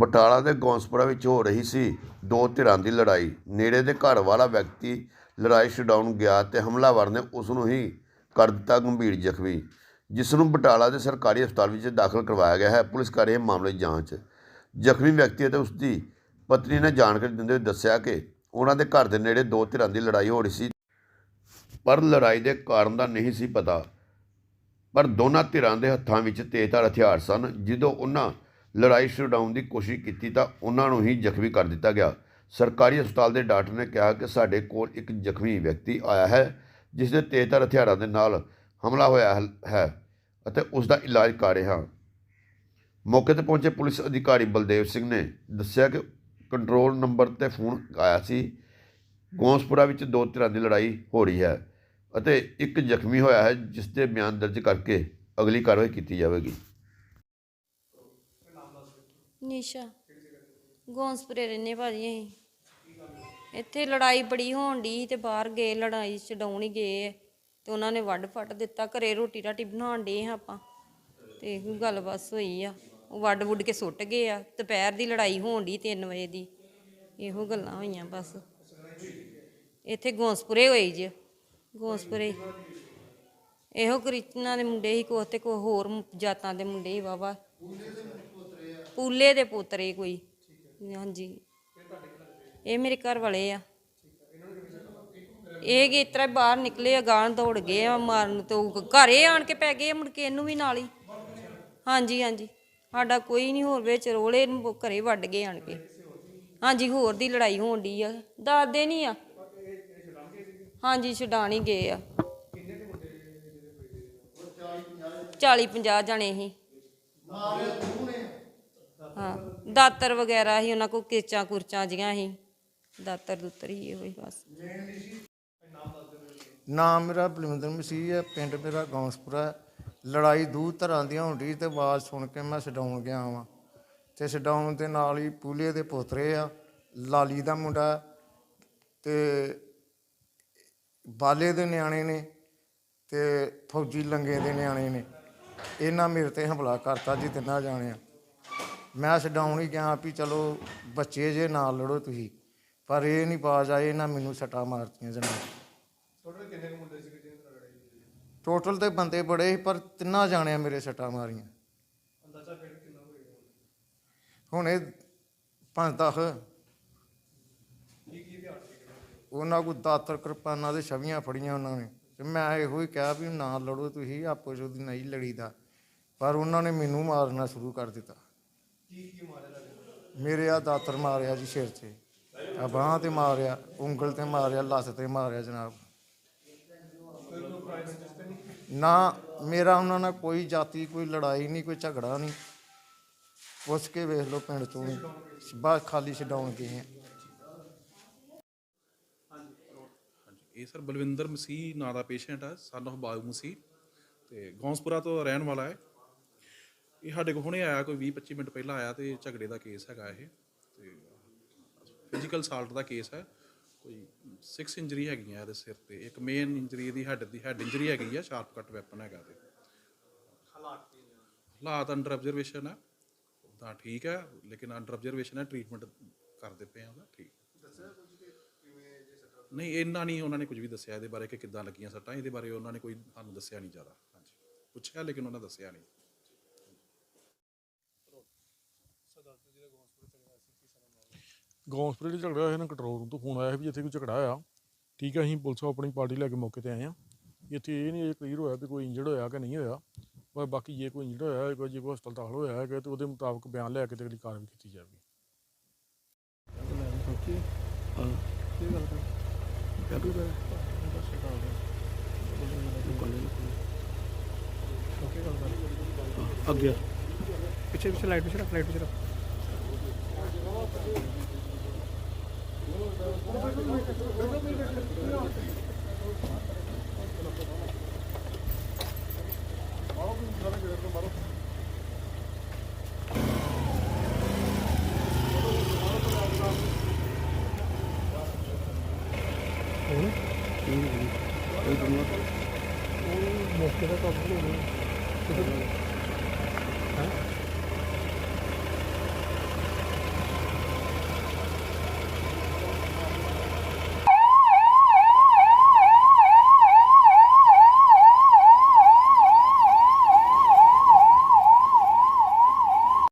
ਬਟਾਲਾ ਦੇ ਗੌਂਸਪੁਰਾ ਵਿੱਚ ਹੋ ਰਹੀ ਸੀ ਦੋ ਧਿਰਾਂ ਦੀ ਲੜਾਈ। ਨੇੜੇ ਦੇ ਘਰ ਵਾਲਾ ਵਿਅਕਤੀ ਲੜਾਈ ਛਡਾਉਣ ਗਿਆ ਤੇ ਹਮਲਾਵਰ ਨੇ ਉਸ ਨੂੰ ਹੀ ਕਰ ਦਿੱਤਾ ਗੰਭੀਰ ਜ਼ਖਮੀ, ਜਿਸ ਨੂੰ ਬਟਾਲਾ ਦੇ ਸਰਕਾਰੀ ਹਸਪਤਾਲ ਵਿੱਚ ਦਾਖਲ ਕਰਵਾਇਆ ਗਿਆ ਹੈ। ਪੁਲਿਸ ਕਰ ਰਹੀ ਹੈ ਮਾਮਲੇ ਦੀ ਜਾਂਚ। ਜ਼ਖਮੀ ਵਿਅਕਤੀ ਅਤੇ ਉਸ ਦੀ ਪਤਨੀ ਨੇ ਜਾਣਕਾਰੀ ਦਿੰਦੇ ਹੋਏ ਦੱਸਿਆ ਕਿ ਉਹਨਾਂ ਦੇ ਘਰ ਦੇ ਨੇੜੇ ਦੋ ਧਿਰਾਂ ਦੀ ਲੜਾਈ ਹੋ ਰਹੀ ਸੀ, ਪਰ ਲੜਾਈ ਦੇ ਕਾਰਨ ਦਾ ਨਹੀਂ ਸੀ ਪਤਾ। ਪਰ ਦੋਨਾਂ ਧਿਰਾਂ ਦੇ ਹੱਥਾਂ ਵਿੱਚ ਤੇਜ਼ਧਾਰ ਹਥਿਆਰ ਸਨ, ਜਦੋਂ ਉਹਨਾਂ ਲੜਾਈ ਛਡਾਉਣ ਦੀ ਕੋਸ਼ਿਸ਼ ਕੀਤੀ ਤਾਂ ਉਹਨਾਂ ਨੂੰ ਹੀ ਜ਼ਖਮੀ ਕਰ ਦਿੱਤਾ ਗਿਆ। ਸਰਕਾਰੀ ਹਸਪਤਾਲ ਦੇ ਡਾਕਟਰ ਨੇ ਕਿਹਾ ਕਿ ਸਾਡੇ ਕੋਲ ਇੱਕ ਜ਼ਖਮੀ ਵਿਅਕਤੀ ਆਇਆ ਹੈ, ਜਿਸ ਦੇ ਤੇਜ਼ਧਾਰ ਹਥਿਆਰਾਂ ਦੇ ਨਾਲ ਹਮਲਾ ਹੋਇਆ ਹੈ- ਹੈ ਅਤੇ ਉਸ ਦਾ ਇਲਾਜ ਕਰ ਰਿਹਾ ਮੌਕੇ ਤੇ ਪਹੁੰਚੇ ਪੁਲਿਸ ਅਧਿਕਾਰੀ ਬਲਦੇਵ ਸਿੰਘ ਨੇ ਦੱਸਿਆ ਕਿ ਕੰਟਰੋਲ ਨੰਬਰ ਤੇ ਫੋਨ ਆਇਆ ਸੀ। ਗੌਂਸਪੁਰਾ ਵਿੱਚ ਦੋ ਧਿਰਾਂ ਦੀ ਲੜਾਈ ਹੋ ਰਹੀ ਹੈ ਅਤੇ ਇੱਕ ਜ਼ਖਮੀ ਹੋਇਆ ਹੈ, ਜਿਸ ਦੇ ਬਿਆਨ ਦਰਜ ਕਰਕੇ ਅਗਲੀ ਕਾਰਵਾਈ ਕੀਤੀ ਜਾਵੇਗੀ। ਨਿਸ਼ਾ। ਗੌਂਸਪੁਰੇ ਰਹਿੰਦੇ ਭਾਜੀ ਅਸੀਂ। ਇੱਥੇ ਲੜਾਈ ਬੜੀ ਹੋਣ ਦੀ ਤੇ ਬਾਹਰ ਗਏ, ਲੜਾਈ ਛਡਾਉਣ ਹੀ ਗਏ ਤੇ ਉਹਨਾਂ ਨੇ ਵੱਢ ਫੱਟ ਦਿੱਤਾ, ਘਰੇ ਰੋਟੀ ਰਾਟੀ ਬਣਾਉਣ ਦੇ ਹਾਂ ਆਪਾਂ। ਤੇ ਇਹੋ ਗੱਲ ਬਸ ਹੋਈ ਆ। ਉਹ ਵੱਢ ਵੁੱਡ ਕੇ ਸੁੱਟ ਗਏ ਆ। ਦੁਪਹਿਰ ਦੀ ਲੜਾਈ ਹੋਣ ਦੀ 3 ਵਜੇ ਦੀ। ਇਹੋ ਗੱਲਾਂ ਹੋਈਆਂ ਬਸ। ਇੱਥੇ ਗੌਂਸਪੁਰੇ ਹੋਈ ਜੀ। ਗੌਂਸਪੁਰੇ। ਇਹੋ ਕ੍ਰਿਸ਼ਨਾ ਦੇ ਮੁੰਡੇ ਹੀ ਕੋ ਤੇ ਕੋ ਹੋਰ ਜਾਤਾਂ ਦੇ ਮੁੰਡੇ ਹੀ ਵਾਵਾ ਪੂਲੇ ਦੇ ਪੋਤਰੇ ਕੋਈ। ਹਾਂਜੀ। ਇਹ ਮੇਰੇ ਘਰ ਵਾਲੇ ਆ। ਇਹ ਕਿ ਇਤਰਾ ਬਾਹਰ ਨਿਕਲੇ ਆ ਗਾਂ ਦੌੜ ਗਏ ਆ ਮਾਰਨ ਤੋਂ ਘਰੇ ਆਣ ਕੇ ਪੈ ਗਏ ਆ ਮੁੜ ਕੇ ਇਹਨੂੰ ਵੀ ਨਾਲ ਹੀ। ਹਾਂਜੀ ਹਾਂਜੀ। ਸਾਡਾ ਕੋਈ ਨਹੀਂ, ਹੋਰ ਵਿੱਚ ਰੋਲੇ ਨੂੰ ਘਰੇ ਵੱਢ ਗਏ ਆਣ ਕੇ। ਹਾਂਜੀ, ਹੋਰ ਦੀ ਲੜਾਈ ਹੋਣ ਦੀ ਆ। ਦੱਸਦੇ ਨਹੀਂ ਆ। ਹਾਂਜੀ, ਛਡਾਣ ਹੀ ਗਏ ਆ। 40 50 ਜਣੇ ਹੀ। ਦਾਤਰ ਵਗੈਰਾ ਹੀ ਉਹਨਾਂ ਕੋ ਕੇਚਾਂ ਕੁਰਚਾਂ ਜੀਆਂ ਹੀ ਦਾਤਰ ਦੁੱਤਰ ਹੀ ਇਹੋ ਹੀ ਬਸ। ਨਾਮ ਮੇਰਾ ਬਲਵਿੰਦਰ ਮਸੀਹ ਹੈ, ਪਿੰਡ ਮੇਰਾ ਗੌਂਸਪੁਰਾ ਹੈ। ਲੜਾਈ ਦੂ ਧਰਾਂ ਦੀਆਂ ਹੁੰਦੀ ਤੇ ਆਵਾਜ਼ ਸੁਣ ਕੇ ਮੈਂ ਛਡਾਉਣ ਗਿਆ ਵਾਂ। ਤੇ ਛਡਾਉਣ ਦੇ ਨਾਲ ਹੀ ਪੂਲੇ ਦੇ ਪੋਤਰੇ ਆ, ਲਾਲੀ ਦਾ ਮੁੰਡਾ ਤੇ ਬਾਲੇ ਦੇ ਨਿਆਣੇ ਨੇ, ਤੇ ਫੌਜੀ ਲੰਗੇ ਦੇ ਨਿਆਣੇ ਨੇ। ਇਹਨਾਂ ਮੇਰੇ ਤੇ ਹਮਲਾ ਕਰਤਾ ਜੀ, ਤਿੰਨਾਂ ਜਾਣਿਆਂ। ਮੈਂ ਛਡਾਉਣ ਹੀ ਗਿਆ ਵੀ ਚਲੋ ਬੱਚੇ ਜੇ ਨਾਲ ਲੜੋ ਤੁਸੀਂ ਪਰ ਇਹ ਨਹੀਂ ਬਾਜ ਆਏ ਇਹਨਾਂ ਮੈਨੂੰ ਸੱਟਾਂ ਮਾਰਤੀਆਂ ਜਨਾਬ ਟੋਟਲ ਤੇ ਬੰਦੇ ਬੜੇ ਸੀ ਪਰ ਤਿੰਨਾਂ ਜਾਣਿਆਂ ਮੇਰੇ ਸੱਟਾਂ ਮਾਰੀਆਂ। ਹੁਣ ਇਹ ਪੰਜ ਦਸ। ਉਹਨਾਂ ਕੋ ਦਾਤਰ ਕਿਰਪਾਨਾਂ ਦੇ ਛਵੀਆਂ ਫੜੀਆਂ ਉਹਨਾਂ ਨੇ ਤੇ ਮੈਂ ਇਹੋ ਹੀ ਕਿਹਾ ਵੀ ਨਾ ਲੜੋ ਤੁਸੀਂ ਆਪੋ ਚ ਉਹਦੀ ਨਹੀਂ ਲੜੀਦਾ। ਪਰ ਉਹਨਾਂ ਨੇ ਮੈਨੂੰ ਮਾਰਨਾ ਸ਼ੁਰੂ ਕਰ ਦਿੱਤਾ। ਮੇਰੇ ਆ ਦਾਤਰ ਮਾਰਿਆ ਜੀ ਸਿਰ 'ਤੇ। ਆ ਬਾਹਾਂ ਤੇ ਮਾਰਿਆ, ਉਂਗਲ ਤੇ ਮਾਰਿਆ, ਲੱਤ ਤੇ ਮਾਰਿਆ ਜਨਾਬ। ਨਾ ਮੇਰਾ ਉਹਨਾਂ ਨਾਲ ਕੋਈ ਜਾਤੀ, ਕੋਈ ਲੜਾਈ ਨਹੀਂ, ਕੋਈ ਝਗੜਾ ਨਹੀਂ। ਪੁੱਛ ਕੇ ਵੇਖ ਲਓ ਪਿੰਡ ਤੋਂ ਹੀ। ਖਾਲੀ ਛਡਾਉਣ ਗਏ ਆ। ਇਹ ਸਰ ਬਲਵਿੰਦਰ ਮਸੀਹ ਨਾਂ ਦਾ ਪੇਸ਼ੈਂਟ ਹੈ ਸਨ of ਬਾਗ ਮਸੀਹ। ਤੇ ਗੌਂਸਪੁਰਾ ਤੋਂ ਰਹਿਣ ਵਾਲਾ ਹੈ। ਇਹ ਸਾਡੇ ਕੋਲ ਹੁਣੇ ਆਇਆ ਕੋਈ 20 25 ਮਿੰਟ ਪਹਿਲਾਂ ਆਇਆ ਤੇ ਝਗੜੇ ਦਾ ਕੇਸ ਹੈਗਾ ਇਹ। ਤੇ ਫਿਜ਼ੀਕਲ ਸਾਲਟ ਦਾ ਕੇਸ ਹੈ। ਕੋਈ 6 ਇੰਜਰੀ ਹੈਗੀਆਂ ਇਹਦੇ ਸਿਰ ਤੇ। ਇੱਕ ਮੇਨ ਇੰਜਰੀ ਇਹਦੀ ਹੈਡ ਦੀ ਹੈਡ ਇੰਜਰੀ ਹੈਗੀ ਆ ਸ਼ਾਰਪ ਕੱਟ ਵੈਪਨ ਹੈਗਾ ਤੇ ਹਾਲਾਤ ਅੰਡਰ ਆਬਜ਼ਰਵੇਸ਼ਨ ਹੈ ਤਾਂ ਠੀਕ ਹੈ ਲੇਕਿਨ ਅੰਡਰ ਆਬਜ਼ਰਵੇਸ਼ਨ ਹੈ ਟ੍ਰੀਟਮੈਂਟ ਕਰਦੇ ਪਏ ਆ ਉਹਦਾ ਠੀਕ। ਨਹੀਂ ਇੰਨਾ ਨਹੀਂ ਉਹਨਾਂ ਨੇ ਕੁਝ ਵੀ ਦੱਸਿਆ ਇਹਦੇ ਬਾਰੇ ਕਿ ਕਿੱਦਾਂ ਲੱਗੀਆਂ ਸੱਟਾਂ। ਇਹਦੇ ਬਾਰੇ ਉਹਨਾਂ ਨੇ ਕੋਈ ਸਾਨੂੰ ਦੱਸਿਆ ਨਹੀਂ ਜ਼ਿਆਦਾ। ਹਾਂਜੀ। ਪੁੱਛਿਆ ਲੇਕਿਨ ਉਹਨਾਂ ਦੱਸਿਆ ਨਹੀਂ। ਗੌਂਸਪੁਰੇ ਵਿੱਚ ਝਗੜਾ ਹੋਇਆ ਨਾ ਕੰਟਰੋਲ ਰੂਮ ਤੋਂ ਫੋਨ ਆਇਆ ਵੀ ਇੱਥੇ ਕੋਈ ਝਗੜਾ ਹੋਇਆ। ਠੀਕ ਹੈ ਅਸੀਂ ਪੁਲਿਸ ਆਪਣੀ ਪਾਰਟੀ ਲੈ ਕੇ ਮੌਕੇ ਤੇ ਆਏ ਆ। ਇੱਥੇ ਇਹ ਨਹੀਂ ਕਲੀਅਰ ਹੋਇਆ ਵੀ ਕੋਈ ਇੰਜਰਡ ਹੋਇਆ ਕਿ ਨਹੀਂ ਹੋਇਆ। ਪਰ ਬਾਕੀ ਜੇ ਕੋਈ ਇੰਜਰਡ ਹੋਇਆ ਕੋਈ ਜੇ ਕੋਈ ਹਸਪਤਾਲ ਦਾਖਲ ਹੋਇਆ ਹੈ ਤੇ ਉਹਦੇ ਮੁਤਾਬਕ ਬਿਆਨ ਲੈ ਕੇ ਤੇ ਅਗਲੀ ਕਾਰਵਾਈ ਕੀਤੀ ਜਾਵੇਗੀ। ਅੱਗੇ ਪਿੱਛੇ ਪਿੱਛੇ ਲਾਈਟ ਪਿੱਛੇ ਰੱਖ ਲਾਈਟ ਪਿੱਛੇ ਰੱਖ। ਮੌਕੇ ਦਾ ਕਾਬੂ ਹੋ? ਗਿਆ